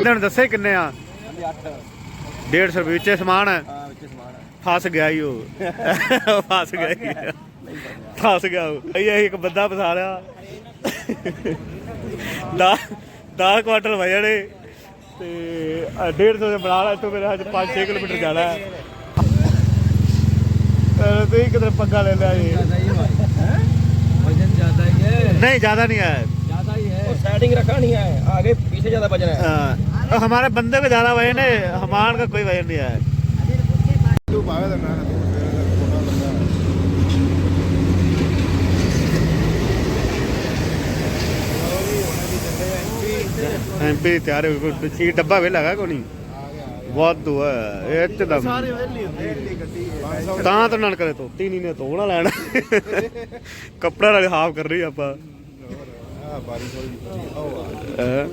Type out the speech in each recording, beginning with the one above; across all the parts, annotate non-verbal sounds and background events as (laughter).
ਇਹਨਾਂ ਦੱਸੇ ਕਿੰਨੇ ਆ? 150 ਰੁਪਏ ਵਿੱਚ ਸਮਾਨ ਹੈ? ਹਾਂ ਵਿੱਚ ਸਮਾਨ ਹੈ। ਫਸ ਗਿਆ ਹੀ ਉਹ। (laughs) ਫਸ ਗਿਆ ਹੀ ਫਸ ਗਿਆ ਉਹ। ਇਹ ਇੱਕ ਬੰਦਾ ਫਸਾ ਲਿਆ 10 10 ਕੁਆਟਲ ਵਜਣੇ। ਤੇ 150 ਦੇ ਬਣਾ ਲਾ ਇੱਥੋਂ ਮੇਰੇ ਅੱਜ 5-6 ਕਿਲੋਮੀਟਰ ਜਾਣਾ ਹੈ ਅਹ ਤੁਸੀਂ ਕਿਧਰ ਪੱਗਾ ਲੈ ਲਿਆ ਜੀ ज्यादा ही है वजन ज्यादा ही है नहीं ज्यादा नहीं है ज्यादा ही है सेटिंग रखा नहीं है आगे पीछे ज्यादा वजन है अ, हमारे बंदे का ज्यादा वजन है हमारे का कोई वजन नहीं है ਐਮਪੀ ਤਿਆਰ ਹੋ ਕੋਈ ਸੀ ਡੱਬਾ ਵੇ ਲਗਾ ਕੋਈ ਨਹੀਂ? ਬਹੁਤ ਦੁਆ ਇਹ ਚ ਦਮ ਸਾਰੇ ਵੇਲੀ ਹੁੰਦੀ ਤਾਂ ਤਾਂ ਨਾਲ ਕਰੇ ਤੋਤੀ ਨਹੀਂ ਨੇ ਤੋਣਾ ਲੈਣਾ। ਕੱਪੜਾ ਨਾਲ ਹਾਫ ਕਰ ਰਹੀ ਆਪਾਂ। ਹੈਂ?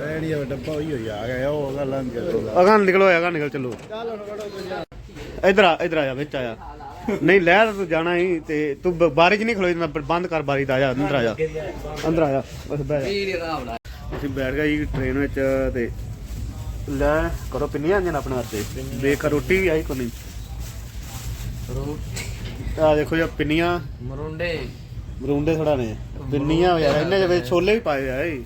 ਰੇੜੀਆ ਡੱਬਾ ਹੋਈ ਹੋਈ ਆ ਗਿਆ ਉਹ ਗੱਲ ਆਂ ਅਗਾਂ ਨਿਕਲੋ ਅਗਾਂ ਨਿਕਲ ਚੱਲੋ। ਇਧਰ ਆ ਇਧਰ ਆ ਜਾ ਵਿੱਚ ਆਇਆ ਨਹੀਂ ਲੈ ਤਾਂ ਤੂੰ ਜਾਣਾ ਹੀ ਤੇ ਤੂੰ ਬ- ਬਾਰੀ 'ਚ ਨਹੀਂ ਖਲੋਈ ਬੰਦ ਕਰ ਬਾਰੀ ਦਾ ਆ ਜਾ ਅੰਦਰ ਆ ਜਾ। ਅੰਦਰ ਆ ਜਾ। ਬਸ ਬਹਿ ਜਾ। ਅਸੀਂ ਬੈਠ ਗਏ ਜੀ ਟ੍ਰੇਨ ਵਿੱਚ ਤੇ ਲੈ ਕਰੋ ਪਿੰਨੀਆਂ ਆਂਜਨ ਆਪਣੇ ਵਾਸਤੇ। ਦੇਖ ਰੋਟੀ ਵੀ ਆਈ ਕੋਨੀ। ਆ ਦੇਖੋ ਜੀ ਪਿੰਨੀਆਂ। ਮਰੁੰਡੇ। ਮਰੂੰਡੇ ਥੋੜਾ ਨੇ। ਪਿੰਨੀਆਂ ਯਾਰ ਇਹਨਾਂ ਦੇ ਵਿੱਚ ਛੋਲੇ ਵੀ ਪਾਏ ਆ ਇਹ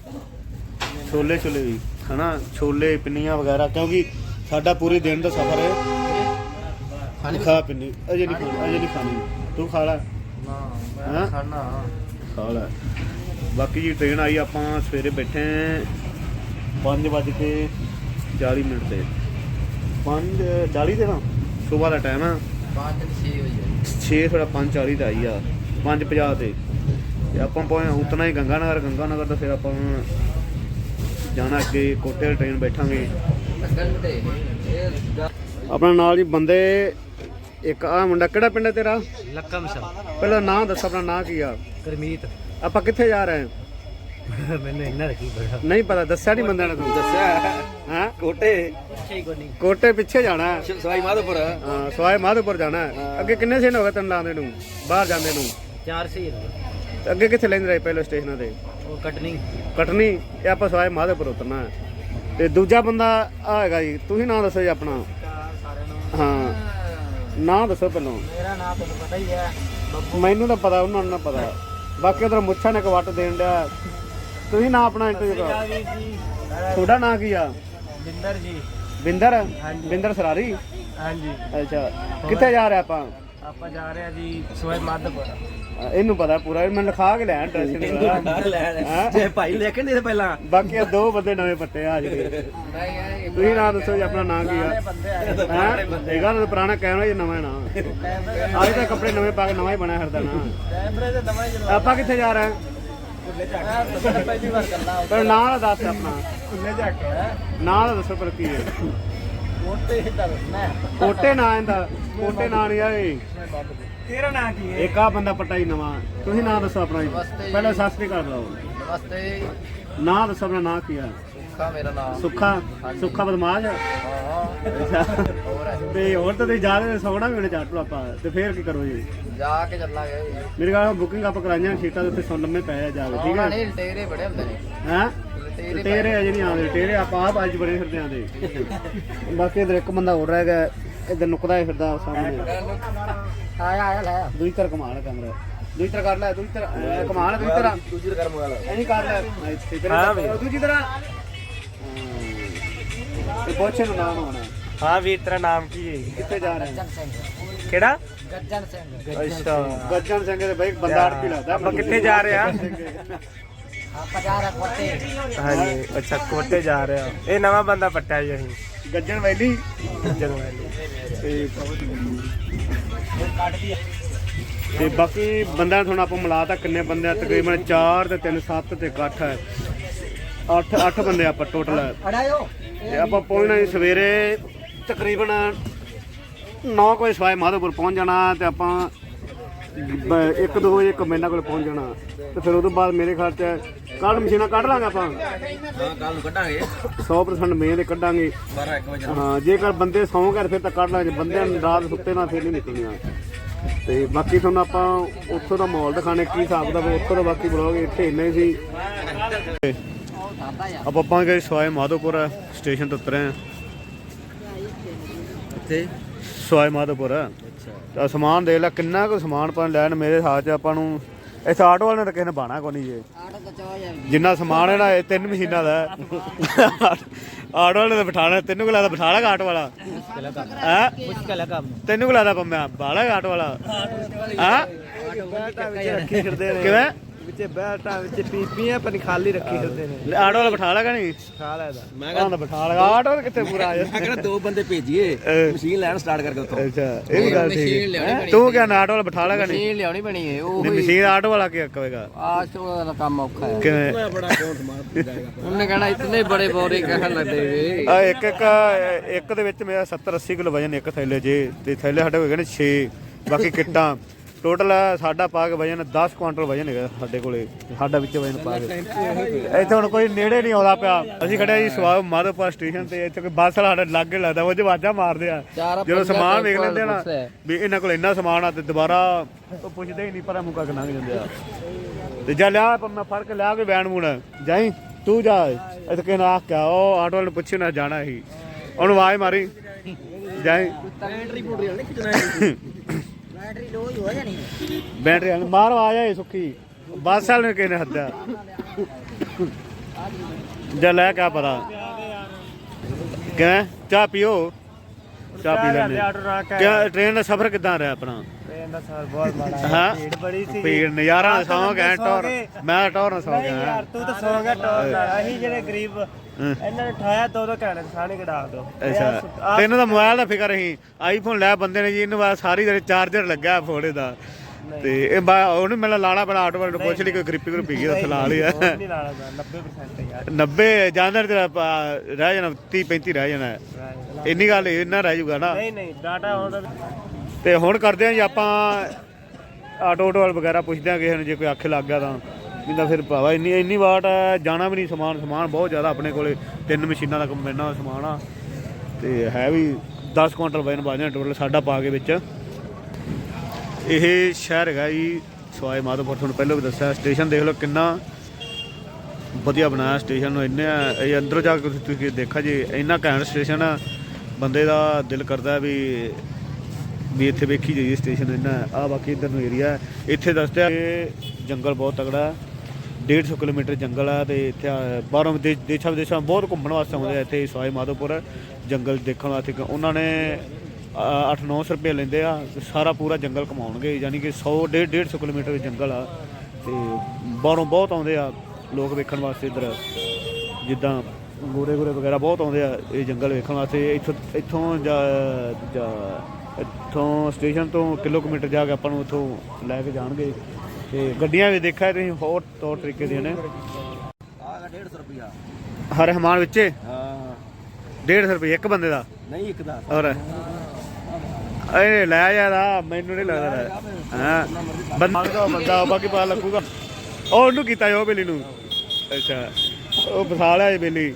ਛੋਲੇ ਛੋਲੇ ਵੀ ਹਨਾ? ਛੋਲੇ ਪਿੰਨੀਆਂ ਵਗੈਰਾ ਕਿਉਂਕਿ ਸਾਡਾ ਪੂਰੇ ਦਿਨ ਦਾ ਸਫ਼ਰ ਹੈ ਹਾਂਜੀ ਖਾ ਪਿੰਨੀ ਅਜੇ ਨਹੀਂ ਅਜੇ ਨਹੀਂ ਖਾਣੀ। ਤੂੰ ਖਾ ਲੈ। ਨਾ ਮੈਂ ਖਾਣਾ। ਖਾ ਲੈ। ਬਾਕੀ ਜੀ ਟ੍ਰੇਨ ਆਈ ਆਪਾਂ ਸਵੇਰੇ ਬੈਠੇ 5 ਵਜੇ ਕੇ 40 ਮਿੰਟ ਤੇ। 5 40 ਦੇ ਨਾ? ਸਵੇਰ ਦਾ ਟਾਈਮ ਆ। 5 6 ਵਜੇ 6 ਥੋੜਾ 5 40 ਤੇ ਆਈ ਆ। 5 50 ਤੇ। ਤੇ ਆਪਾਂ ਪਹੁੰਚ ਉਤਨਾ ਹੀ ਗੰਗਾ ਨਗਰ ਗੰਗਾ ਨਗਰ ਤੋਂ ਫਿਰ ਆਪਾਂ ਜਾਣਾ ਅੱਗੇ ਕੋਟੇ ਟ੍ਰੇਨ ਬੈਠਾਂਗੇ। ਆਪਣਾ ਨਾਲ ਜੀ ਬੰਦੇ ਇੱਕ ਆ ਮੁੰਡਾ ਕਿਹੜਾ ਪਿੰਡ ਹੈ ਤੇਰਾ? ਲੱਕਾ ਮਸ਼ਾ ਪਹਿਲਾਂ ਨਾਂ ਦੱਸ ਆਪਣਾ ਨਾਂ ਕੀ ਆ? ਕਰਮੀਤ। ਆਪਾਂ ਕਿੱਥੇ ਜਾ ਰਹੇ ਹਾਂ (laughs) ਮੈਨੂੰ ਇੰਨਾ ਰੱਖੀ ਬੜਾ ਨਹੀਂ ਪਤਾ ਦੱਸਿਆ ਨਹੀਂ ਬੰਦਿਆਂ ਨੇ ਤੁਹਾਨੂੰ ਦੱਸਿਆ। ਹਾਂ? ਕੋਟੇ। ਕੋਟੇ ਪਿੱਛੇ ਜਾਣਾ ਸਵਾਈ ਮਾਧੋਪੁਰ। ਹਾਂ ਸਵਾਏ ਮਾਧੋਪੁਰ ਜਾਣਾ ਅੱਗੇ ਕਿੰਨੇ ਦਿਨ ਹੋ ਗਏ ਤੈਨੂੰ ਲਾਉਂਦੇ ਨੂੰ? ਬਾਹਰ ਜਾਂਦੇ ਨੂੰ? ਚਾਰ ਸੀ ਅੱਗੇ ਕਿੱਥੇ ਲੈਂਦੇ ਰਹੇ ਪਹਿਲੇ ਸਟੇਸ਼ਨਾਂ ਤੇ? ਉਹ ਕਟਨੀ। ਕਟਨੀ ਇਹ ਆਪਾਂ ਸਵਾਏ ਮਾਧੋਪੁਰ ਉਤਰਨਾ ਤੇ ਦੂਜਾ ਬੰਦਾ ਆ ਹੈਗਾ ਜੀ ਤੁਸੀਂ ਨਾਂ ਦੱਸੋ ਜੀ ਆਪਣਾ। ਹਾਂ। ਨਾਂ ਦੱਸੋ ਪਹਿਲਾਂ। ਮੇਰਾ ਨਾਮ ਤੁਹਾਨੂੰ ਪਤਾ ਹੀ ਹੈ। ਮੈਨੂੰ ਤਾਂ ਪਤਾ ਉਹਨਾਂ ਨੂੰ ਨਾ ਪਤਾ। ਬਾਕੀ ਉਧਰ ਮੁੱਛਾਂ ਨੇ ਕਵਟ ਦੇਣ ਡਿਆ। ਤੁਸੀਂ ਨਾ ਆਪਣਾ ਇੰਟਰਵਿਊ ਕਰੋ ਤੁਹਾਡਾ ਨਾਂ ਕੀ ਆ? ਬਿੰਦਰ ਜੀ। ਬਿੰਦਰ? ਬਿੰਦਰ ਸਰਾਰੀ? ਹਾਂਜੀ। ਅੱਛਾ। ਕਿੱਥੇ ਜਾ ਰਹੇ ਆਪਾਂ? ਆਪਾਂ ਜਾ ਰਹੇ ਆ ਜੀ ਸੋਏ ਮੱਧਪੁਰ। ਇਹਨੂੰ ਪਤਾ ਪੂਰਾ ਮੈਂ ਲਿਖਾ ਕੇ ਲਿਆ ਡਰੈਸ ਹਾਂ? ਜੇ ਭਾਈ ਲੈ ਕੇ ਨਹੀਂ ਪਹਿਲਾਂ। ਬਾਕੀ ਆ ਦੋ ਬੰਦੇ ਨਵੇਂ ਪੱਟੇ ਆ ਜਿਹੜੇ ਤੁਸੀਂ ਨਾਂ ਦੱਸੋ ਜੀ ਆਪਣਾ ਨਾਂ ਕੀ ਆ। ਇਹ ਗੱਲ ਤਾਂ ਪੁਰਾਣਾ ਕੈਮਰਾ ਜੀ ਨਵਾਂ ਨਾ? ਅੱਜ ਤਾਂ ਕੱਪੜੇ ਨਵੇਂ ਪਾ ਕੇ ਨਵਾਂ ਹੀ ਬਣਿਆ ਫਿਰਦਾ ਨਾ। ਕੈਮਰੇ ਤੇ ਨਵਾਂ ਹੀ ਆਪਾਂ ਕਿੱਥੇ ਜਾ ਰਹੇ ਹਾਂ? ਪਹਿਲੀ ਵਾਰ ਕਰਨਾ ਪਰ ਨਾਂ ਦਾ ਦੱਸ ਆਪਣਾ। ਖੁੱਲੇ ਜਾ ਕੇ ਹੈ? ਨਾਂ ਦਾ ਦੱਸੋ ਪਰ ਕੀ ਹੈ? ਮੋਟੇ ਦਾ ਨਾ ਕੋਟੇ ਨਾਂ ਇਹਦਾ। ਕੋਟੇ ਨਾਂ ਨਹੀਂ ਆਏ ਤੇਰਾ ਨਾਂ ਕੀ ਇੱਕ ਆ ਬੰਦਾ ਪੱਟਾ ਹੀ ਨਵਾਂ। ਤੁਸੀਂ ਨਾਂ ਦੱਸੋ ਆਪਣਾ ਜੀ। ਨਮਸਤੇ। ਪਹਿਲਾਂ ਸਤਿ ਸ੍ਰੀ ਅਕਾਲ ਬੁਲਾਓ। ਨਮਸਤੇ ਨਾਂ ਦੱਸੋ ਆਪਣਾ ਨਾਂ ਕੀ ਆ? ਸੁੱਖਾ ਮੇਰਾ ਨਾਮ ਸੁੱਖਾ? ਸੁੱਖਾ ਬਦਮਾਸ਼? ਹਾਂ। ਅੱਛਾ। ਹੋਰ ਹੈ। ਤੇ ਹੋਰ ਤਾਂ ਤੁਸੀਂ ਜਾ ਰਹੇ ਸੌਣਾ ਵੀ ਉਹਨੇ ਚੱਟ ਲਓ ਆਪਾਂ ਤੇ ਫੇਰ ਕੀ ਕਰੋ ਜੀ? ਜਾ ਕੇ ਚੱਲਾਂਗੇ ਮੇਰੇ ਕੋਲ ਬੁਕਿੰਗ ਆਪਾਂ ਕਰਾਈਆਂ ਸੀਟਾਂ ਦੇ ਉੱਤੇ ਸੌ ਲੰਮੇ ਪਏ ਆ ਜਾ ਕੇ ਠੀਕ ਹੈ ਨੇ ਟੇਰੇ ਬੜੇ ਹੁੰਦੇ ਨੇ। ਹੈਂ? ਟੇਰੇ ਤੇਰੇ ਅਜੇ ਨਹੀਂ ਆਉਂਦੇ ਤੇਰੇ ਆਪਾਂ ਆਪ ਅੱਜ ਬੜੇ ਫਿਰਦੇ ਆਂਦੇ (laughs) ਬਾਕੀ ਇਧਰ ਇੱਕ ਬੰਦਾ ਹੋਰ ਰਹਿ ਗਿਆ ਇਧਰ ਨੁਕਦਾ ਹੀ ਫਿਰਦਾ ਸਾਹਮਣੇ। ਆਇਆ ਆਇਆ ਲੈ ਦੂਜੀ ਤਰ੍ਹਾਂ ਕਮਾਲ ਹੈ ਕੈਮਰਾ। ਦੂਜੀ ਤਰ੍ਹਾਂ ਕਰ ਲੈ ਦੂਜੀ ਤਰ੍ਹਾਂ ਐ ਕਮਾਲ ਹੈ ਦੂਜੀ ਤਰ੍ਹਾਂ ਦੂਜੀ ਕਰ ਮੰਗਾ ਲੈ ਐਂ ਕਰ ਲੈ। ਇੱਥੇ ਹਾਂ ਵੀ। ਦੂਜੀ ਤਰ੍ਹਾਂ ਇਹ ਪੁੱਛੇ ਨੂੰ ਨਾਮ ਹੋਣਾ। ਹਾਂ ਵੀਰ ਤੇਰਾ ਨਾਮ ਕੀ ਹੈ? ਕਿੱਥੇ ਜਾ ਰਹੇ ਹਾਂ ਕਿਹੜਾ? ਗੱਜਣ ਸਿੰਘ। ਅੱਛਾ। ਗੱਜਣ ਸਿੰਘ ਦੇ ਬਈ ਬੰਦਾ ਅੜਪੀ ਲੱਗਦਾ। ਆਪਾਂ ਕਿੱਥੇ ਜਾ ਰਹੇ ਹਾਂ? ਆਪਾਂ ਜਾ ਰਹੇ ਕੋਟੇ ਹਾਂਜੀ ਅੱਛਾ ਕੋਟੇ ਜਾ ਰਹੇ ਆ। ਇਹ ਨਵਾਂ ਬੰਦਾ ਪੱਟਿਆ ਜੀ ਅਸੀਂ। ਗੱਜਣ ਵੈਲੀ। ਜਦੋਂ ਵਾਲੀ। ਤੇ ਤੇ ਬਾਕੀ ਬੰਦਿਆਂ ਤੁਹਾਨੂੰ ਆਪਾਂ ਮਿਲਾਤਾ ਕਿੰਨੇ ਬੰਦੇ ਆ? ਤਕਰੀਬਨ 4 ਤੇ 3 7 ਤੇ ਇਕੱਠ ਹੈ। 8 8 ਬੰਦੇ ਆਪਾਂ ਟੋਟਲ ਤੇ ਆਪਾਂ ਪਹੁੰਚਣਾ ਜੀ ਸਵੇਰੇ ਤਕਰੀਬਨ 9 ਵਜੇ ਸਵਾਏ ਮਾਧੋਪੁਰ ਪਹੁੰਚ ਜਾਣਾ ਤੇ ਆਪਾਂ ਬ- ਇੱਕ ਦੋ ਵਜੇ ਕਮੈਨਾ ਕੋਲ ਪਹੁੰਚ ਜਾਣਾ। ਤੇ ਫਿਰ ਉਹ ਤੋਂ ਬਾਅਦ ਮੇਰੇ ਖਿਆਲ ਚ ਕੱਲ ਮਸ਼ੀਨਾਂ ਕੱਢ ਲਾਂਗੇ ਆਪਾਂ। ਹਾਂ ਕੱਲ ਨੂੰ ਕੱਢਾਂਗੇ। 100% ਮੇਂ ਦੇ ਕੱਢਾਂਗੇ। 12 1 ਵਜੇ ਹਾਂ ਜੇਕਰ ਬੰਦੇ ਸੌਂ ਗਏ ਫਿਰ ਤਾਂ ਕੱਢ ਲਾਂਗੇ। ਬੰਦਿਆਂ ਨੂੰ ਰਾਤ ਸੁੱਤੇ ਨਾ ਫਿਰ ਨਹੀਂ ਨਿਕਲਣੀਆਂ। ਤੇ ਬਾਕੀ ਤੁਹਾਨੂੰ ਆਪਾਂ ਉੱਥੋਂ ਦਾ ਮਾਹੌਲ ਦਿਖਾਣੇ ਕੀ ਹਿਸਾਬ ਦਾ ਉੱਥੋਂ ਦਾ ਬਾਕੀ ਬਲੌਗ ਇੱਥੇ ਇੰਨੇ ਹੀ ਸੀ। ਆਪਾਂ ਪਹੁੰਚ ਗਏ ਸਵਾਏ ਮਾਧੋਪੁਰ ਸਟੇਸ਼ਨ ਤੋਂ ਉਤਰੇ ਆ ਇੱਥੇ? ਸਵਾਏ ਮਾਧੋਪੁਰ। ਤਾਂ ਸਮਾਨ ਦੇ ਲੈ ਕਿੰਨਾ ਕੁ ਸਮਾਨ ਪਾ ਲੈਣ ਮੇਰੇ ਹੱਥ 'ਚ ਆਪਾਂ ਨੂੰ ਇਸ ਆਟੋ ਵਾਲੇ ਨੇ ਤਾਂ ਕਿਸੇ ਨੇ ਬਾਣਾ ਕੋਈ ਨਹੀਂ ਜਾ। ਜਿੰਨਾ ਸਮਾਨ ਹੈ ਨਾ ਇਹ ਤਿੰਨ ਮਸ਼ੀਨਾਂ ਦਾ ਹੈ। ਆਟੋ ਵਾਲੇ ਦਾ ਬਿਠਾਣਾ, ਤੈਨੂੰ ਕਿਹਾ ਬਿਠਾ ਲੇਗਾ ਆਟੋ ਵਾਲਾ? ਹੈ? ਮੁਸ਼ਕਲ ਹੈ ਕੰਮ ਤੈਨੂੰ ਕਿਹਾ ਦਾ ਪੰਮਿਆ ਬਾਲਾ ਆਟੋ ਵਾਲਾ? ਹਾਂ? ਕਿਵੇਂ? ਵਿੱਚ ਬੈਲਟਾਂ ਵਿੱਚ ਪੀਪੀਆਂ ਪਰ ਖਾਲੀ ਰੱਖੀ ਫਿਰਦੇ ਨੇ। ਆਟੋ ਵਾਲਾ ਬਿਠਾ ਲੇਗਾ ਨਹੀਂ? ਖਾ ਲੈਦਾ ਮੈਂ ਤਾਂ ਬਿਠਾ ਲੇਗਾ ਆਟੋ ਕਿੱਥੇ ਪੂਰਾ ਆ ਮੈਂ ਜਾਂਦਾ ਕਿਹੜਾ ਦੋ ਬੰਦੇ ਭੇਜੀਏ। ਮਸ਼ੀਨ ਲੈਣ ਸਟਾਰਟ ਕਰਕੇ ਉੱਥੋਂ। ਅੱਛਾ ਇਹ ਵੀ ਗੱਲ ਠੀਕ ਹੈ। ਤੂੰ ਕਿਹਾ ਨਾ ਆਟੋ ਵਾਲਾ ਬਿਠਾ ਲੇਗਾ ਨਹੀਂ? ਮਸ਼ੀਨ ਲਿਆਉਣੀ ਬਣੀ ਹੈ ਉਹ ਨਹੀਂ ਮਸ਼ੀਨ ਆਟੋ ਵਾਲਾ ਕੀ ਕਹੇਗਾ ਆਟੋ ਦਾ ਕੰਮ ਔਖਾ ਹੈ। ਕਿਵੇਂ? ਬੜਾ ਕੌਣ ਸਮਾਨ ਜਾਏਗਾ ਉਹਨੇ ਕਹਿਣਾ ਇਤਨੇ ਬੜੇ ਬੋਰੇ ਕਹਿਣ ਲੱਗੇ ਵੇ। ਆ ਇੱਕ ਇੱਕ ਇੱਕ ਦੇ ਵਿੱਚ ਮੇਰਾ 70 80 ਕਿਲੋ ਵਜਨ ਇੱਕ ਥੈਲੇ ਜੇ ਤੇ ਥੈਲੇ ਸਾਡੇ ਹੋਏ ਨੇ 6 ਬਾਕੀ ਕਿੱਟਾਂ। ਟੋਟਲ ਸਾਡਾ ਪਾ ਕੇ ਵਜਨ 10 ਕੁਆਂਟਲ ਵਜਨ ਹੈਗਾ ਸਾਡੇ ਕੋਲੇ ਸਾਡਾ ਵਿੱਚ ਵਜਨ ਪਾ ਕੇ। ਇੱਥੇ ਹੁਣ ਕੋਈ ਨੇੜੇ ਨਹੀਂ ਆਉਂਦਾ ਪਿਆ। ਅਸੀਂ ਖੜੇ ਆ ਜੀ ਸਵਾਬ ਮਾਧੋਪੁਰ ਸਟੇਸ਼ਨ ਤੇ ਇੱਥੇ ਕੋਈ ਬੱਸ ਸਾਡੇ ਲਾਗੇ ਲੱਗਦਾ ਉਹ ਜਵਾਜਾਂ ਮਾਰਦੇ ਆ। ਜਦੋਂ ਸਮਾਨ ਵੇਖ ਲੈਂਦੇ ਨਾ ਹੈ। ਵੀ ਇਹਨਾਂ ਕੋਲ ਇੰਨਾ ਸਮਾਨ ਆ ਤੇ ਦੁਬਾਰਾ ਉਹ ਪੁੱਛਦੇ ਹੀ ਨਹੀਂ ਪਰ ਮੁੱਕਾ ਕੇ ਲੰਘ ਜਾਂਦੇ ਆ। ਤੇ ਜਾ ਲਿਆ ਪਰ ਮੈਂ ਫੜ ਕੇ ਲਿਆ ਕੇ ਬੈਣ ਮੂਣ ਜਾਈ ਤੂੰ ਜਾ। ਇੱਥੇ ਕਿਹਨਾਂ ਆਖ ਕੇ ਉਹ ਆਟੋ ਵਾਲੇ ਨੂੰ ਪੁੱਛੇ ਨਾ ਜਾਣਾ ਸੀ। ਉਹਨੂੰ ਆਵਾਜ਼ ਮਾਰੀ। ਜਾਈ। ਬੈਟਰੀ ਬੁੱਟਰੀ ਵਾਲੇ ਖਿਚਣਾ ਬੈਟਰੀ ਲੋ ਹੀ ਹੋ ਜਾਣੀ ਬੈਟਰੀ ਵਾਲੇ ਮਾਰ ਆ ਜਾਏ ਸੁੱਖੀ ਬੱਸ ਵਾਲੇ ਨੇ ਕਿਹਨੇ ਹੱਦਿਆ ਜਾ ਲੈ ਕਾ ਪਤਾ ਕਿਵੇਂ? ਚਾਹ ਪੀਓ? ਚਾਹ ਪੀ ਕਹਿ ਕਿਆ ਟ੍ਰੇਨ ਦਾ ਸਫ਼ਰ ਕਿਦਾਂ ਰਿਹਾ ਆਪਣਾ? ਟ੍ਰੇਨ ਦਾ ਸਾਰ ਬਹੁਤ ਮਾੜਾ ਹਾਂ। ਹੈ। ਭੀੜ ਬੜੀ ਸੀ ਭੀੜ ਨਜ਼ਾਰਾ ਨਾਲ ਸੌਂ ਗਏ ਟੌਰ ਮੈਂ ਟੌਰ ਨਾਲ ਸੌਂ ਨਹੀਂ ਗਿਆ ਯਾਰ ਤੂੰ ਤਾਂ ਸੌ ਗਿਆ ਟੋਰ ਨਾਲ। ਅਸੀਂ ਜਿਹੜੇ ਗਰੀਬ ਇਹਨਾਂ ਨੇ ਠਾਇਆ ਦੋ ਦੋ ਘੰਟੇ ਸਾਣੇ ਕਢਾ ਦੋ ਅੱਛਾ। ਤੈਨੂੰ ਤਾਂ ਮੋਬਾਈਲ ਦਾ ਫਿਕਰ ਸੀ। ਆਈਫੋਨ ਲੈ ਬੰਦੇ ਨੇ ਜੀ ਇਹਨੂੰ ਬਾਅਦ ਸਾਰੀ ਦਿਨ ਚਾਰਜਰ ਲੱਗਾ ਫੋੜੇ ਦਾ। ਤੇ ਇਹ ਬਾ ਉਹਨੂੰ ਮੈਨੂੰ ਲਾਣਾ ਪੈਣਾ ਆਟੋ ਵਾਲੇ ਪੁੱਛ ਲਈ ਕੋਈ ਗ੍ਰਿਪੀ ਗ੍ਰਿਪੀ ਕੀ ਉੱਥੇ ਲਾ ਲਿਆ। ਨਹੀਂ ਲਾਣਾ ਦਾ 90% ਯਾਰ। 90 ਜਾਂਦਰ ਤੇਰਾ ਰਹਿ ਜਾਣਾ 30 35 ਰਹਿ ਜਾਣਾ। ਇੰਨੀ ਗੱਲ ਇੰਨਾ ਰਹਿ ਜਾਊਗਾ ਨਾ। ਨਹੀਂ ਨਹੀਂ ਡਾਟਾ ਆਉਂਦਾ ਤੇ ਹੁਣ ਕਰਦੇ ਆਂ ਜੀ ਆਪਾਂ ਆਟੋ ਆਟੋ ਵਾਲ ਵਗੈਰਾ ਪੁੱਛਦੇ ਆਂ ਕਿਸੇ ਨੂੰ, ਜੇ ਕੋਈ ਆਖੇ ਲੱਗ ਗਿਆ ਤਾਂ। ਨਹੀਂ ਫਿਰ ਭਾਵਾ ਇੰਨੀ ਇੰਨੀ ਵਾਟ ਹੈ, ਜਾਣਾ ਵੀ ਨਹੀਂ ਸਮਾਨ ਸਮਾਨ ਬਹੁਤ ਜ਼ਿਆਦਾ ਆਪਣੇ ਕੋਲੇ। ਤਿੰਨ ਮਸ਼ੀਨਾਂ ਦਾ ਕੰਬਾਈਨਾਂ ਦਾ ਸਮਾਨ ਆ। ਤੇ ਹੈ ਵੀ 10 ਕੁਇੰਟਲ ਵਜਨ ਬਾਜਣਾ ਟੋਟਲ ਸਾਡਾ ਪਾ ਕੇ ਵਿੱਚ। ਇਹ ਸ਼ਹਿਰ ਹੈਗਾ ਜੀ, ਸਵਾਈ ਮਾਧੋਪੁਰ, ਤੁਹਾਨੂੰ ਪਹਿਲਾਂ ਵੀ ਦੱਸਿਆ, ਸਟੇਸ਼ਨ ਦੇਖ ਲਓ ਕਿੰਨਾ ਵਧੀਆ ਬਣਾਇਆ ਸਟੇਸ਼ਨ ਨੂੰ, ਇੰਨੇ ਇਹ ਅੰਦਰੋਂ ਜਾ ਕੇ ਤੁਸੀਂ- ਤੁਸੀਂ ਦੇਖਾ ਜੀ, ਇੰਨਾ ਘੈਂਟ ਸਟੇਸ਼ਨ ਆ, ਬੰਦੇ ਦਾ ਦਿਲ ਕਰਦਾ ਵੀ ਵੀ ਇੱਥੇ ਵੇਖੀ ਜਾਈਏ ਸਟੇਸ਼ਨ ਇੰਨਾ ਆ ਬਾਕੀ ਇਧਰ ਨੂੰ ਏਰੀਆ ਇੱਥੇ ਦੱਸਦੇ ਆ ਇਹ ਜੰਗਲ ਬਹੁਤ ਤਗੜਾ ਹੈ। 150 ਕਿਲੋਮੀਟਰ ਜੰਗਲ ਆ ਤੇ ਇੱਥੇ ਬਾਹਰੋਂ ਦੇ- ਦੇਸ਼ਾਂ ਵਿਦੇਸ਼ਾਂ ਬਹੁਤ ਘੁੰਮਣ ਵਾਸਤੇ ਆਉਂਦੇ ਆ ਇੱਥੇ ਸਵਾਈ ਮਾਧੋਪੁਰ। ਜੰਗਲ ਦੇਖਣ ਵਾਸਤੇ ਉਹਨਾਂ ਨੇ 8-900 ਰੁਪਏ ਲੈਂਦੇ ਆ। ਸਾਰਾ ਪੂਰਾ ਜੰਗਲ ਘਮਾਉਣਗੇ। ਯਾਨੀ ਕਿ 100 150 ਕਿਲੋਮੀਟਰ ਜੰਗਲ ਆ। ਤੇ ਬਾਹਰੋਂ ਬਹੁਤ ਆਉਂਦੇ ਆ ਲੋਕ ਵੇਖਣ ਵਾਸਤੇ ਇੱਧਰ। ਜਿੱਦਾਂ ਗੋਰੇ ਗੋਰੇ ਵਗੈਰਾ ਬਹੁਤ ਆਉਂਦੇ ਆ ਇਹ ਜੰਗਲ ਵੇਖਣ ਵਾਸਤੇ। ਇੱਥੋਂ ਇੱਥੋਂ ਜਾ- ਇੱਥੋਂ ਸਟੇਸ਼ਨ ਤੋਂ ਕਿਲੋਮੀਟਰ ਜਾ ਕੇ ਆਪਾਂ ਨੂੰ ਉੱਥੋਂ ਲੈ ਕੇ ਜਾਣਗੇ। ਤੇ ਗੱਡੀਆਂ ਵੀ ਦੇਖਿਆ ਤੁਸੀਂ ਹੋਰ ਤੌਰ ਤਰੀਕੇ ਦੀਆਂ ਨੇ। ਆਗਾ 150 ਰੁਪਿਆ ਹਰ ਹਮਾਨ ਵਿੱਚੇ? ਹਾਂ। 150 ਰੁਪਏ ਇੱਕ ਬੰਦੇ ਦਾ? ਨਹੀਂ ਇੱਕ ਦਾ। ਔਰ ਇਹ ਲੈ ਯਾਰਾ ਮੈਨੂੰ ਨਹੀਂ ਲੱਗਦਾ। ਹਾਂ। ਬੰਦਾ ਬੰਦਾ ਬਾਕੀ ਪਤਾ ਲੱਗੂਗਾ। ਉਹ ਉਹਨੂੰ ਕੀਤਾ ਜੋ ਬੇਲੀ ਨੂੰ। ਅੱਛਾ। ਉਹ ਫਸਾ ਲਿਆ ਬੇਲੀ।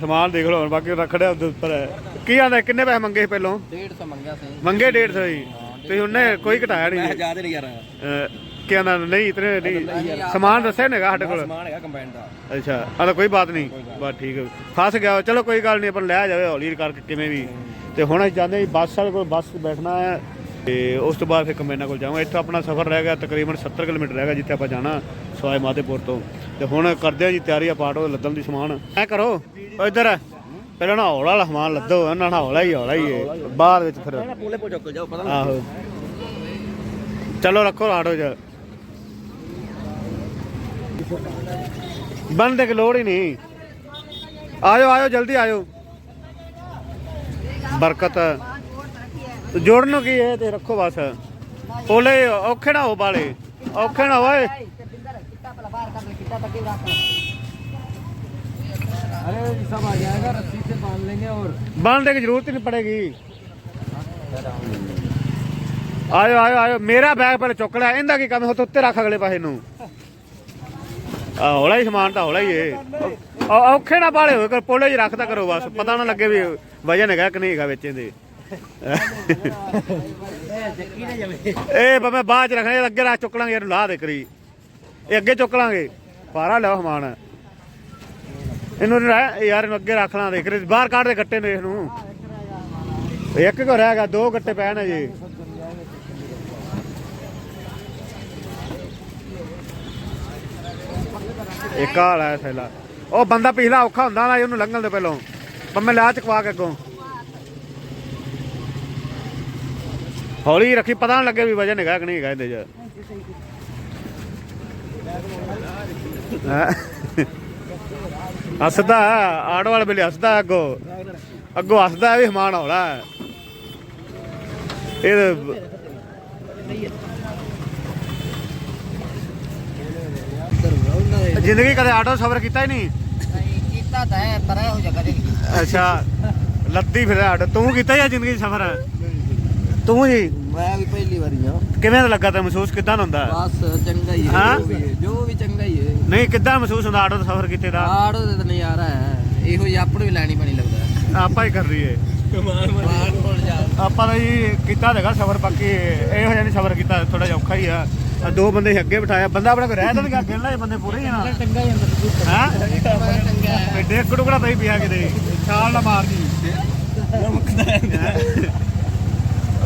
ਸਮਾਨ ਦੇਖ ਲਓ ਹੁਣ ਬਾਕੀ ਰੱਖੜਿਆ ਉਹਦੇ ਉੱਪਰ। ਹੈ। ਕੀ ਆਂਦਾ ਕਿੰਨੇ ਪੈਸੇ ਮੰਗੇ ਸੀ ਪਹਿਲੋਂ? 150 ਮੰਗਿਆ ਸੀ। ਮੰਗੇ 150 ਜੀ। ਤੇ ਉਹਨੇ ਕੋਈ ਘਟਾਇਆ ਨਹੀਂ। ਮੈਂ ਜੀ। ਜ਼ਿਆਦਾ ਨਹੀਂ ਯਾਰ। ਅਹ, ਕੀ ਆਂਦਾ ਨਹੀਂ ਇਤਨੇ ਨਹੀਂ। ਸਮਾਨ ਦੱਸਿਆ ਨੇਗਾ ਸਾਡੇ ਕੋਲ? ਸਮਾਨ ਹੈਗਾ ਕੰਬਾਈਨ ਦਾ। ਅੱਛਾ ਹਾਲਾ ਕੋਈ ਬਾਤ ਨਹੀਂ। ਬਸ ਠੀਕ ਹੈ। ਫਸ ਗਿਆ ਚਲੋ ਕੋਈ ਗੱਲ ਨਹੀਂ ਆਪਾਂ ਲੈ ਜਾਵੇ ਹੌਲੀ ਕਰਕੇ ਕਿਵੇਂ ਵੀ। ਤੇ ਹੁਣ ਅਸੀਂ ਜਾਂਦੇ ਹਾਂ ਜੀ ਬੱਸ ਵਾਲੇ ਕੋਲ ਬੱਸ 'ਚ ਬੈਠਣਾ ਹੈ। ਤੇ ਉਸ ਤੋਂ ਬਾਅਦ ਫਿਰ ਕਮੈਨਾ ਕੋਲ ਜਾਵਾਂਗੇ। ਇੱਥੋਂ ਆਪਣਾ ਸਫ਼ਰ ਰਹਿ ਗਿਆ ਤਕਰੀਬਨ 70 ਕਿਲੋਮੀਟਰ ਰਹਿ ਗਿਆ ਜਿੱਥੇ ਆਪਾਂ ਜਾਣਾ। ਸਵਾਏ ਮਾਧੇਪੁਰ ਤੋਂ। ਤੇ ਹੁਣ ਕਰਦੇ ਆ ਜੀ ਤਿਆਰੀ ਆ ਪਾਟੋ ਲੱਦਣ ਦੀ ਸਮਾਨ। ਐ ਕਰੋ ਇੱਧਰ ਪਹਿਲਾਂ ਨਾ ਹੌਲਾ ਵਾਲਾ ਸਮਾਨ ਲੱਦੋ ਇਹਨਾਂ ਨਾਲ ਹੌਲਾ ਹੀ ਹੌਲਾ ਹੀ ਹੈ। ਵਿੱਚ ਫਿਰ ਆਹੋ। ਚਲੋ ਰੱਖੋ ਆਟੋ ਚ। ਬੰਦੇ ਕਿ ਲੋੜ ਹੀ ਨਹੀਂ। ਆਇਓ ਆਇਓ ਜਲਦੀ ਆਇਓ। ਬਰਕਤ। ਜੋੜਨ ਨੂੰ ਕੀ ਹੈ ਤੇ ਰੱਖੋ ਬਸ। ਓਲੇ ਔਖੇ ਨਾ ਹੋ ਬਾਲੇ। ਔਖੇ ਨਾ ਹੋਏ घंटा तक ही रखना अरे सब आ जाएगा रस्सी से बांध लेंगे और बांधने की जरूरत ही नहीं पड़ेगी ਆਇਓ ਆਇਓ ਆਇਓ ਮੇਰਾ ਬੈਗ ਪਹਿਲੇ ਚੁੱਕ ਲਿਆ ਇਹਦਾ ਕੀ ਕੰਮ ਹੋ? ਉੱਤੇ ਰੱਖ ਅਗਲੇ ਪਾਸੇ ਨੂੰ। ਆ ਹੌਲਾ ਹੀ ਸਮਾਨ ਤਾਂ ਹੌਲਾ ਹੀ ਏ। ਔ- ਔਖੇ ਨਾ ਪਾਲੇ ਹੋਏ ਕਰ ਪੋਲੇ 'ਚ ਰੱਖਦਾ ਕਰੋ ਬਸ। ਪਤਾ ਨਾ ਲੱਗੇ ਵੀ ਵਜਨ ਹੈਗਾ ਕਿ ਨਹੀਂ ਹੈਗਾ ਵਿੱਚ ਇਹਦੇ। ਇਹ ਬਵੇਂ ਬਾਅਦ ਚ ਰੱਖਣੇ ਅੱਗੇ ਰੱਖ ਚੁੱਕ ਲਾਂਗੇ ਇਹਨੂੰ ਲਾਹ ਦੇ ਕਰੀ। ਇਹ ਅੱਗੇ ਚੁੱਕ ਲਾਂਗੇ। ਪਾਰਾ ਲਿਆਓ ਸਮਾਨ। ਇਹਨੂੰ ਰਹਿ- ਯਾਰ ਇਹਨੂੰ ਅੱਗੇ ਰੱਖ ਲਾਂ ਦੇਖ ਰਹੇ ਬਾਹਰ ਕੱਢ ਦੇ ਗੱਟੇ ਨੂੰ ਇਹਨੂੰ। ਇੱਕ ਕੋ ਰਹਿ ਦੋ ਗੱਟੇ ਪੈਣ ਜੀ। ਇੱਕ ਆ ਲੈ ਥੈਲਾ ਉਹ ਬੰਦਾ ਪਿਛਲਾ ਔਖਾ ਹੁੰਦਾ ਨਾ ਉਹਨੂੰ ਲੰਘਣ ਦੇ ਪਹਿਲੋਂ। ਪੰਮੇ ਲਾ ਚਕਵਾ ਕੇ ਅੱਗੋਂ। ਹੌਲੀ ਰੱਖੀ, ਪਤਾ ਨਾ ਲੱਗੇ ਵੀ ਵਜਨ ਹੈਗਾ ਕਿ ਨਹੀਂ ਹੈਗਾ ਇਹਦੇ 'ਚ। ਹੱਸਦਾ ਆਟੋ ਵਾਲੇ ਵੇਲੇ ਹੱਸਦਾ ਅੱਗੋਂ। ਅੱਗੋਂ ਹੱਸਦਾ ਵੀ ਹਮਾਨ ਹੌਲਾ। ਇਹ ਜ਼ਿੰਦਗੀ ਕਦੇ ਆਟੋ ਸਫ਼ਰ ਕੀਤਾ ਹੀ ਨਹੀਂ? ਕੀਤਾ ਤਾਂ ਹੈ ਪਰ ਇਹੋ ਜਿਹਾ ਕਦੇ ਨਹੀਂ ਅੱਛਾ ਲੱਦੀ ਫਿਰ ਆਟੋ ਤੂੰ ਕੀਤਾ ਹੀ ਆ ਜ਼ਿੰਦਗੀ ਸਫ਼ਰ? ਤੂੰ ਜੀ ਮੈਂ ਵੀ ਪਹਿਲੀ ਵਾਰੀ ਆ। ਕਿਵੇਂ ਦਾ ਲੱਗਾ ਤੈਨੂੰ ਮਹਿਸੂਸ? ਕਿੱਦਾਂ ਹੁੰਦਾ? ਬਸ ਚੰਗਾ ਹੀ ਹਾਂ? ਹੈ? ਜੋ ਵੀ ਹੈ, ਜੋ ਵੀ ਚੰਗਾ ਹੀ ਹੈ। ਨਹੀਂ ਕਿੱਦਾਂ ਮਹਿਸੂਸ ਹੁੰਦਾ ਆਟੋ ਦਾ ਸਫ਼ਰ ਕੀਤੇ ਦਾ? ਆੜੋ ਦੇ ਤਾਂ ਨਜ਼ਾਰਾ ਹੈ ਇਹੋ ਜਿਹਾ ਆਪਾਂ ਨੂੰ ਵੀ ਲੈਣੀ ਪੈਣੀ ਲੱਗਦਾ। ਆਪਾਂ ਹੀ ਕਰ ਰਹੀਏ ਕਮਾਲ ਮਾਰ ਕੋਲ ਜਾ। ਆਪਾਂ ਤਾਂ ਜੀ ਕੀਤਾ ਹੈਗਾ ਸਫ਼ਰ ਬਾਕੀ ਇਹੋ ਜਿਹਾ ਨਹੀਂ ਸਫ਼ਰ ਕੀਤਾ ਥੋੜਾ ਜਿਹਾ ਔਖਾ ਹੀ ਆ। ਆਹ ਦੋ ਬੰਦੇ ਸੀ ਅੱਗੇ ਬਿਠਾਇਆ ਬੰਦਾ ਆਪਣੇ ਕੋਲ ਰਹਿ ਤਾਂ ਨਹੀਂ ਗਿਆ ਗਿਣ ਲੈ ਬੰਦੇ ਪੂਰੇ ਹੀ ਆ। ਨਾ ਚੰਗਾ ਹੀ ਅੰਦਰ ਹਾਂ? ਪਿਆ ਕਿਤੇ ਛਾਲ ਨਾ ਜੀ ਹੈਂ? ਮਾਰ ਪੁੱਛੀ ਬੜਾ ਹੈ ਇਹਨੂੰ ਬਾਰੇ ਉਹ ਗੇਅਰ ਲਾਉਣ ਨੂੰ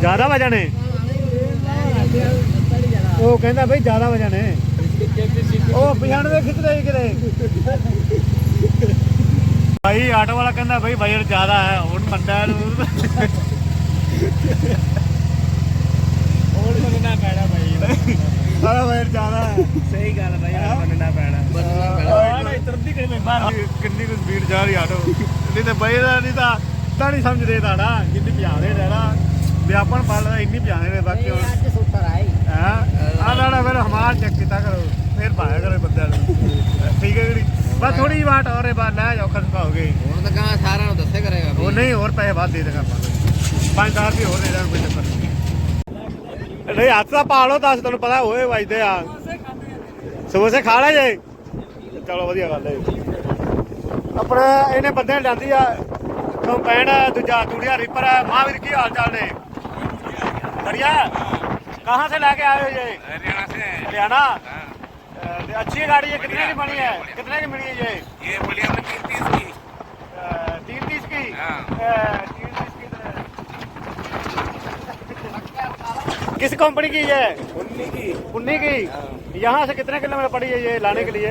ਜ਼ਿਆਦਾ ਹੈ ਹੈ। ਉਹ ਕਹਿੰਦਾ ਬਈ ਜ਼ਿਆਦਾ ਵਜਨ ਹੈ। ਉਹ ਬਿਹਾਨ ਦੇ ਖਿੱਚਦੇ ਕਿਤੇ। ਭਾਈ ਆਟੋ ਵਾਲਾ ਕਹਿੰਦਾ ਬਈ ਵਜਨ ਜ਼ਿਆਦਾ ਹੈ ਹੁਣ ਮੰਡਾ ਨੂੰ ਹੋਰ ਮੰਨਣਾ ਪੈਣਾ ਭਾਈ। ਸਾਰਾ ਵਜਨ ਜ਼ਿਆਦਾ ਹੈ। ਸਹੀ ਗੱਲ ਭਾਈ ਮੰਨਣਾ ਪੈਣਾ। ਮੰਨਣਾ ਪੈਣਾ। ਕਿਵੇਂ ਬਾਹਰ ਕਿੰਨੀ ਕੁ ਸਪੀਡ ਜਾ ਰਹੀ ਆਟੋ। ਨਹੀਂ ਤੇ ਬਈ ਦਾ ਨਹੀਂ ਤਾਂ ਤਾਂ ਨਹੀਂ ਸਮਝਦੇ ਤਾਂ ਨਾ ਨੇ ਨਾ ਵੀ ਆਪਾਂ ਨੂੰ ਪਤਾ ਇੰਨੀ ਭਜਾਦੇ ਨੇ ਬਾਕੀ ਹੁਣ। ਅੱਜ ਸੁੱਤਰ ਆਈ ਹਾਂ। ਆ ਲਾੜਾ ਫਿਰ ਹਮਾਰ ਚੈੱਕ ਕੀਤਾ ਕਰੋ। ਫਿਰ ਪਾਇਆ ਕਰੋ ਬੰਦਿਆਂ ਨੂੰ। ਠੀਕ ਹੈ ਜਿਹੜੀ ਬਸ ਥੋੜੀ ਵਾਟ ਹੋਰ ਹੈ ਬਸ ਲੈ ਜਾਓ ਖਸਕਾ ਹੋ ਗਈ ਹੁਣ ਤਾਂ ਕਹਾਂ ਸਾਰਿਆਂ ਨੂੰ ਦੱਸੇ ਕਰੇਗਾ ਉਹ ਨਹੀਂ ਹੋਰ ਪੈਸੇ ਬਾਅਦ ਦੇ ਦੇਗਾ ਆਪਾਂ ਨੂੰ। ਪੰਜ ਦਸ ਵੀ ਹੋਰ ਦੇ ਦੇਣ ਕੋਈ ਚੱਕਰ ਨਹੀਂ। ਨਹੀਂ ਹੱਥ ਤਾਂ ਪਾ ਲਓ ਦੱਸ ਤੁਹਾਨੂੰ ਪਤਾ ਹੋਏ ਵੱਜਦੇ ਆ। ਸਮੋਸੇ ਖਾ ਲੈ ਜੇ। ਚਲੋ ਵਧੀਆ ਗੱਲ ਹੈ ਆਪਣੇ ਇਹਨੇ ਬੰਦੇ ਨੇ ਜਾਂਦੀ ਆ। ਕੰਪੈਨ ਦੂਜਾ ਤੂੜੀਆ ਰੀਪਰ ਹੈ। ਮਹਾਵੀਰ ਕੀ ਹਾਲ ਚਾਲ ਨੇ? बढ़िया कहाँ से लाके आए हो ये? हरियाणा से। हरियाणा? अ, अच्छी गाड़ी है। कितने की बनी है? कितने की मिली है ये? ये हमने तीन तीस की। तीन तीस की? हाँ। तीन तीस की किस कंपनी की ये? उन्नी की। उन्नी की? यहाँ से कितने किलोमीटर पड़ी है ये लाने के लिए?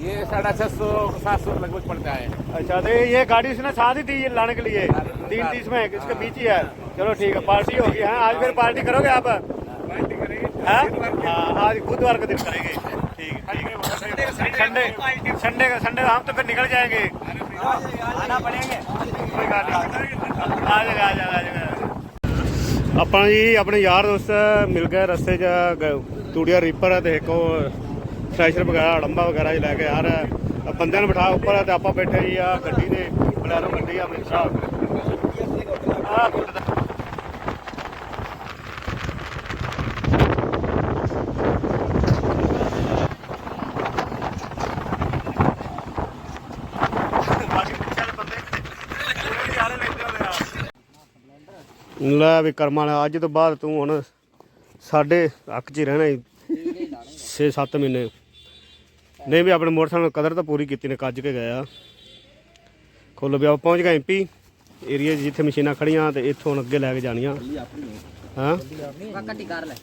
ये साढ़े छः सौ सात सौ लगभग पड़ता है अच्छा तो ये गाड़ी उसने साथ ही थी लाने के लिए तीन तीस में इसके बीच ही है चलो ठीक है पार्टी होगी हाँ आज फिर पार्टी करोगे आप पार्टी करेंगे हाँ आज बुधवार का दिन करेंगे संडे संडे का संडे हम तो फिर निकल जाएंगे आना पड़ेंगे आ जाएगा आ जाएगा आ ਜਾਏਗਾ ਆਪਾਂ ਜੀ ਆਪਣੇ ਯਾਰ ਦੋਸਤ ਮਿਲ ਗਏ ਰਸਤੇ 'ਚ ਤੂੜੀਆ ਰੀਪਰ ਹੈ ਤੇ ਇੱਕ ਉਹ ਥ੍ਰੈਸ਼ਰ ਵਗੈਰਾ, ਅੜੰਬਾ ਵਗੈਰਾ ਹੀ ਲੈ ਕੇ ਆ ਰਿਹਾ ਬੰਦਿਆਂ ਨੂੰ ਬਿਠਾ ਉੱਪਰ ਤੇ ਆਪਾਂ ਬੈਠੇ ਜੀ ਆ ਗੱਡੀ ਦੇ ਬਲੈਰੋ ਗੱਡੀ ਆ ਮੇਰੇ ਸਾਹਿਬ ਆ ਲੈ ਵੀ ਕਰਮਾਂ ਨਾਲ ਅੱਜ ਤੋਂ ਬਾਅਦ ਤੂੰ ਹੁਣ ਸਾਡੇ ਹੱਕ 'ਚ ਹੀ ਰਹਿਣਾ 6-7 ਮਹੀਨੇ। ਨਹੀਂ ਵੀ ਆਪਣੇ ਮੋਟਰਸਾਈਕਲ ਨੂੰ ਕਦਰ ਤਾਂ ਪੂਰੀ ਕੀਤੀ ਨੇ ਕੱਜ ਕੇ ਗਿਆ ਖੋਲੋ ਵੀ ਆਪਾਂ ਪਹੁੰਚ ਗਏ ਐਮਪੀ ਏਰੀਆ ਜਿੱਥੇ ਮਸ਼ੀਨਾਂ ਖੜੀਆਂ ਤੇ ਇੱਥੋਂ ਹੁਣ ਅੱਗੇ ਲੈ ਕੇ ਜਾਣੀਆਂ। ਹਾਂ? ਕੱਟੀ ਕਰ ਲੈ।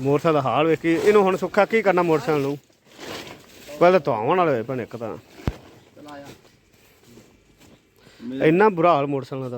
ਮੋਟਰਸਾਈਕਲ ਦਾ ਹਾਲ ਵੇਖੀ ਇਹਨੂੰ ਹੁਣ ਸੁੱਖਾ ਕੀ ਕਰਨਾ ਮੋਟਰਸਾਈਕਲ ਨੂੰ? ਪਹਿਲਾਂ ਧਵਾਉਣ ਵਾਲੇ ਹੋਏ ਭਣੇ ਇੱਕ ਤਾਂ। ਇੰਨਾ ਬੁਰਾ ਹਾਲ ਮੋਟਰਸਾਈਕਲ ਦਾ।